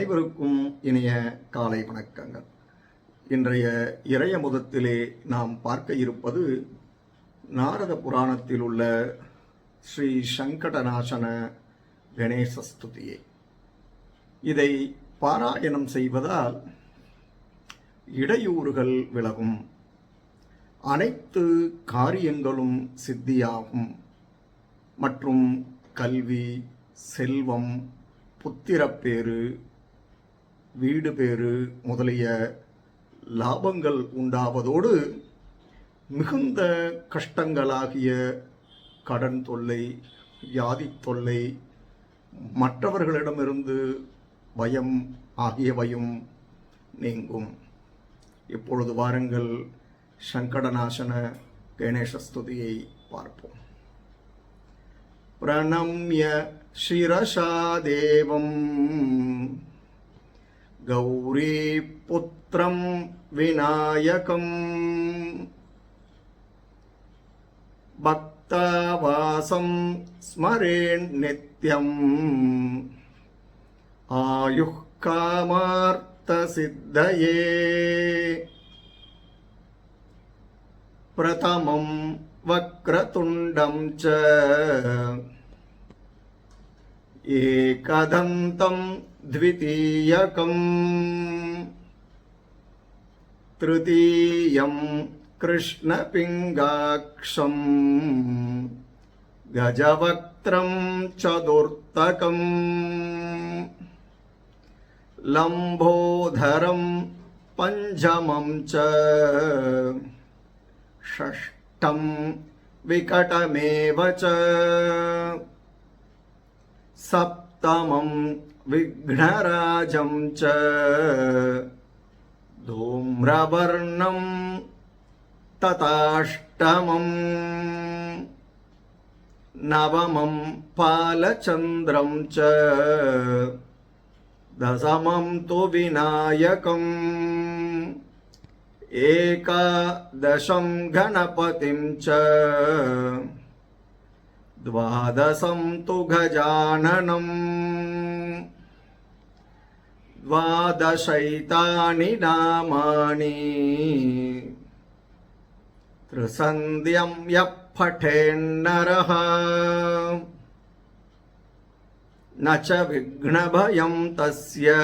அனைவருக்கும் இனிய காலை வணக்கங்கள். இன்றைய இறைய முதத்திலே நாம் பார்க்க இருப்பது நாரத புராணத்தில் உள்ள ஸ்ரீ சங்கடநாசன கணேச ஸ்துதியை. இதை பாராயணம் செய்வதால் இடையூறுகள் விலகும். அனைத்து காரியங்களும் சித்தியாகும். மற்றும் கல்வி செல்வம் புத்திரப்பேறு வீடு பேறு முதலிய லாபங்கள் உண்டாவதோடு மிகுந்த கஷ்டங்களாகிய கடன் தொல்லை வியாதி தொல்லை மற்றவர்களிடமிருந்து பயம் ஆகியவையும் நீங்கும். இப்பொழுது வாருங்கள் சங்கடநாசன கணேசஸ்துதியை பார்ப்போம். பிரணம்ய சிரசா தேவம். गौरीपुत्रं विनायकम् भक्तावासं स्मरेन्नित्यम् आयुः कामार्थसिद्धये प्रथमं वक्रतुण्डं च एकदन्तं द्वितीयकम्। तृतीयं कृष्णपिङ्गाक्षम्। गजवक्त्रं चतुर्थकम्। लम्बोधरं पञ्चमं च। षष्ठं विकटमेव च सप्तमं विघ्नराजं च धूम्रवर्णं तथाष्टमम् नवमं पालचन्द्रं च दशमं तु विनायकम् एकादशं गणपतिं च द्वादशं तु गजाननम् द्वादशैतानि नामानि। त्रिसन्ध्यं यः पठेन्नरः। न च विघ्नभयं तस्य।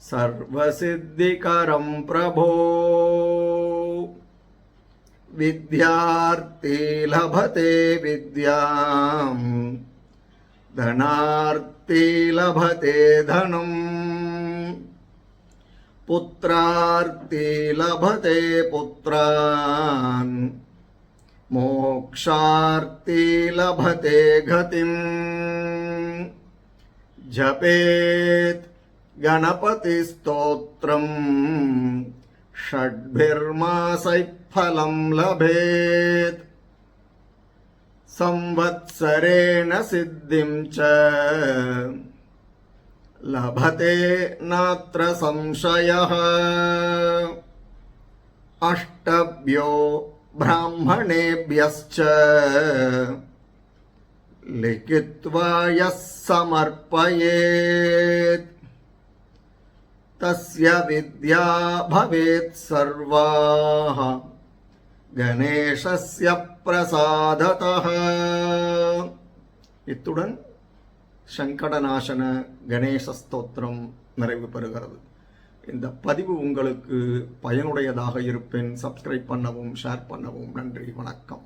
सर्वसिद्धिकरं प्रभो విద్యార్థి లభతే విద్యాం ధనార్థి లభతే ధనం పుత్రార్థి లభతే పుత్రాన్ మోక్షార్థి లభతే గతిం జపేత్ గణపతి స్తోత్రం. षड्भिर्मासैः फलं लभेत् संवत्सरेण सिद्धिं च लभते नात्र संशयः अष्टभ्यो ब्राह्मणेभ्यश्च लिखित्वा यः समर्पयेत् तस्य विद्या भवेत् सर्वाः கணேசஸ்ய பிரசாததः இத்துடன் சங்கடநாசன கணேச ஸ்தோத்திரம் நிறைவு பெறுகிறது இந்த பதிவு உங்களுக்கு பயனுடையதாக இருப்பேன் சப்ஸ்கிரைப் பண்ணவும் ஷேர் பண்ணவும் நன்றி வணக்கம்